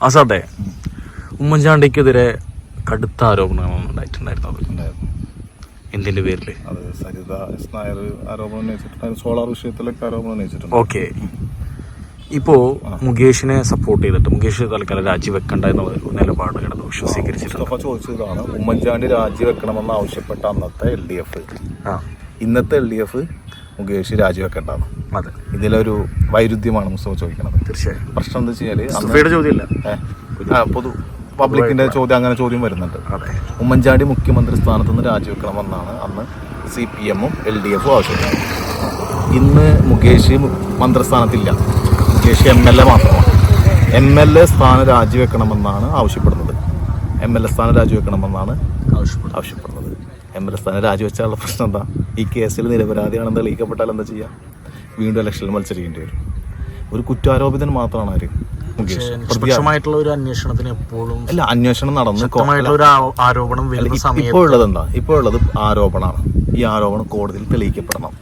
അസാദെ ഉമ്മൻചാണ്ടിക്കെതിരെ കടുത്ത ആരോപണങ്ങളാണ് ഉണ്ടായിട്ടുണ്ടായിരുന്നത് എന്തിന്റെ പേരിൽ അത് സരിത എസ് നായർ ആരോപണം ഉന്നയിച്ചിട്ടുണ്ട്. സോളാർ വിഷയത്തിലൊക്കെ ആരോപണം ഉന്നയിച്ചിട്ടുണ്ട്. ഓക്കെ. ഇപ്പോ മുകേഷിനെ സപ്പോർട്ട് ചെയ്തിട്ട് മുകേഷ് തൽക്കാലം രാജിവെക്കണ്ട എന്നുള്ള നിലപാട് കിടന്ന് വിശ്വസീകരിച്ചിട്ടുണ്ട്. ചോദിച്ചതാണ് ഉമ്മൻചാണ്ടി രാജിവെക്കണമെന്ന് ആവശ്യപ്പെട്ട അന്നത്തെ എൽ ഡി എഫ് ഇന്നത്തെ എൽ ഡി എഫ് മുകേഷ് രാജിവെക്കേണ്ടതാണ്. അതെ. ഇതിലൊരു വൈരുദ്ധ്യമാണ് മുസ്തഫ ചോദിക്കുന്നത്. തീർച്ചയായും. പ്രശ്നം എന്താ വെച്ചാൽ ചോദ്യമില്ല പൊതു പബ്ലിക്കിന്റെ ചോദ്യം അങ്ങനെ ചോദ്യം വരുന്നുണ്ട്. ഉമ്മൻചാണ്ടി മുഖ്യമന്ത്രി സ്ഥാനത്ത് നിന്ന് രാജിവെക്കണമെന്നാണ് അന്ന് സി പി എമ്മും എൽ ഡി എഫും ആവശ്യപ്പെട്ടത്. ഇന്ന് മുകേഷ് മന്ത്രിസ്ഥാനത്തില്ല. മുകേഷ് എം എൽ എ മാത്രമാണ്. എം എൽ എ സ്ഥാനം രാജിവെക്കണമെന്നാണ് ആവശ്യപ്പെടുന്നത്. എം എൽ എ സ്ഥാനം രാജിവെക്കണമെന്നാണ് ആവശ്യപ്പെടുന്നത്. എം എൽ എ സ്ഥാനം രാജിവെച്ചാലുള്ള പ്രശ്നം എന്താ? ഈ കേസിൽ നിരപരാധിയാണെന്ന് തെളിയിക്കപ്പെട്ടാൽ എന്താ ചെയ്യുക വീണ്ടും ഇലക്ഷനിൽ മത്സരിക്കേണ്ടി വരും. ഒരു കുറ്റാരോപിതൻ മാത്രമാണ് ആര്? നിഷ്പക്ഷമായിട്ടുള്ള ഒരു അന്വേഷണത്തിന് എപ്പോഴും അല്ല അന്വേഷണം നടന്ന് ഒരു ആരോപണം ഉള്ളത് എന്താ? ഇപ്പോൾ ഉള്ളത് ആരോപണമാണ്. ഈ ആരോപണം കോടതിയിൽ തെളിയിക്കപ്പെടണം.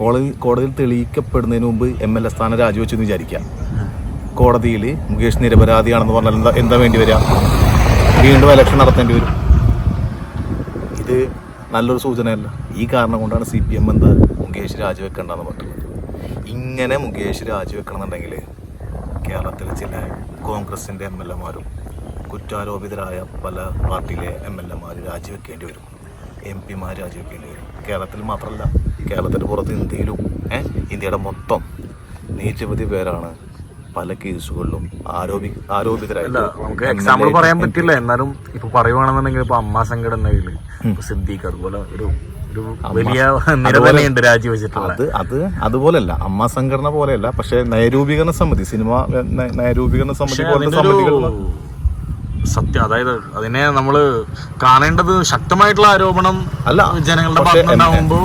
കോടതി കോടതിയിൽ തെളിയിക്കപ്പെടുന്നതിന് മുമ്പ് എം എൽ എ സ്ഥാനം രാജിവെച്ചെന്ന് വിചാരിക്കാം കോടതിയിൽ മുകേഷ് നിരപരാധിയാണെന്ന് പറഞ്ഞാൽ എന്താ എന്താ വേണ്ടി വരിക? വീണ്ടും ഇലക്ഷൻ നടത്തേണ്ടി വരും. ഇത് നല്ലൊരു സൂചനയല്ല. ഈ കാരണം കൊണ്ടാണ് സി പി എം എന്താ മുകേഷ് രാജിവെക്കണ്ടെന്ന് പറഞ്ഞത്. ഇങ്ങനെ മുകേഷ് രാജിവെക്കണമെന്നുണ്ടെങ്കിൽ കേരളത്തിലെ ചില കോൺഗ്രസിന്റെ എം എൽ എമാരും കുറ്റാരോപിതരായ പല പാർട്ടിയിലെ എം എൽ എമാർ രാജിവെക്കേണ്ടി വരും. എം പിമാർ രാജിവെക്കേണ്ടി വരും. കേരളത്തിൽ മാത്രമല്ല കേരളത്തിന് പുറത്ത് ഇന്ത്യയിലും ഇന്ത്യയുടെ മൊത്തം നിരവധി പേരാണ് പല കേസുകളിലും ആരോപി നമുക്ക് എക്സാമ്പിൾ പറയാൻ പറ്റില്ല. എന്നാലും ഇപ്പൊ പറയുവാണെന്നുണ്ടെങ്കിൽ ഇപ്പൊ അമ്മ സംഘടനയിൽ സിദ്ദീഖ് അതുപോലെ ഒരു ഒരു വലിയ രാജിവെച്ചിട്ടുള്ള അത് അത് അതുപോലല്ല. അമ്മ സംഘടന പോലെയല്ല. പക്ഷെ നയരൂപീകരണ സമിതി സിനിമ നയരൂപീകരണ സമിതി പോലത്തെ സമിതികൾ സത്യം. അതായത് അതിനെ നമ്മൾ കാണേണ്ടത് ശക്തമായിട്ടുള്ള ആരോപണം അല്ല, ജനങ്ങളുടെ ഭാഗത്തുണ്ടാവുമ്പോ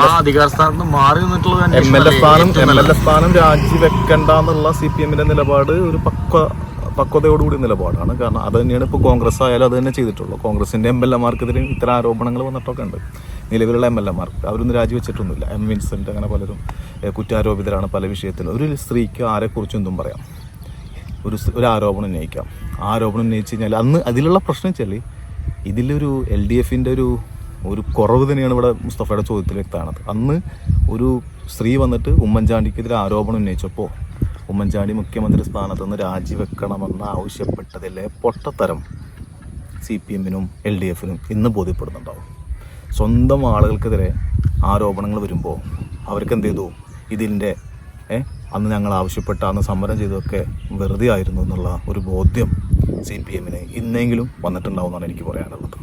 ആ അധികാര സ്ഥാനത്ത് മാറി നിന്നിട്ടുള്ള എം എൽ എ സ്ഥാനം എം എൽ എ സ്ഥാനം രാജിവെക്കണ്ടെന്നുള്ള സി പി എമ്മിന്റെ നിലപാട് ഒരു പക്വ പക്വതയോടുകൂടി നിലപാടാണ്. കാരണം അത് തന്നെയാണ് ഇപ്പോൾ കോൺഗ്രസ് ആയാലും അത് തന്നെ ചെയ്തിട്ടുള്ളൂ. കോൺഗ്രസിന്റെ എം എൽ എമാർക്കെതിരെ ഇത്തരം ആരോപണങ്ങൾ വന്നിട്ടൊക്കെ ഉണ്ട്. നിലവിലുള്ള എം എൽ എമാർക്ക് അവരൊന്നും രാജിവെച്ചിട്ടൊന്നുമില്ല. എം വിൻസെന്റ് അങ്ങനെ പലരും കുറ്റാരോപിതരാണ് പല വിഷയത്തിലും. ഒരു സ്ത്രീക്ക് ആരെക്കുറിച്ചും എന്തും പറയാം? ഒരു ഒരു ആരോപണം ഉന്നയിക്കാം. ആരോപണം ഉന്നയിച്ച് കഴിഞ്ഞാൽ അന്ന് അതിലുള്ള പ്രശ്നം വെച്ചാൽ ഇതിലൊരു എൽ ഡി എഫിന്റെ ഒരു ഒരു കുറവ് തന്നെയാണ് ഇവിടെ മുസ്തഫയുടെ ചോദ്യത്തിൽ വ്യക്തമാണത്. അന്ന് ഒരു സ്ത്രീ വന്നിട്ട് ഉമ്മൻചാണ്ടിക്കെതിരെ ആരോപണം ഉന്നയിച്ചപ്പോൾ ഉമ്മൻചാണ്ടി മുഖ്യമന്ത്രി സ്ഥാനത്ത് നിന്ന് രാജിവെക്കണമെന്ന് ആവശ്യപ്പെട്ടതിലെ പൊട്ടത്തരം സി പി എമ്മിനും എൽ ഡി എഫിനും ഇന്ന് ബോധ്യപ്പെടുന്നുണ്ടാവും. സ്വന്തം ആളുകൾക്കെതിരെ ആരോപണങ്ങൾ വരുമ്പോൾ അവർക്ക് എന്ത് ചെയ്തു? ഇതിന്റെ അന്ന് ഞങ്ങൾ ആവശ്യപ്പെട്ട അന്ന് സമരം ചെയ്തതൊക്കെ വെറുതെ ആയിരുന്നു എന്നുള്ള ഒരു ബോധ്യം സി പി എമ്മിന് ഇന്നെങ്കിലും വന്നിട്ടുണ്ടാവും എന്നാണ് എനിക്ക് പറയാനുള്ളത്.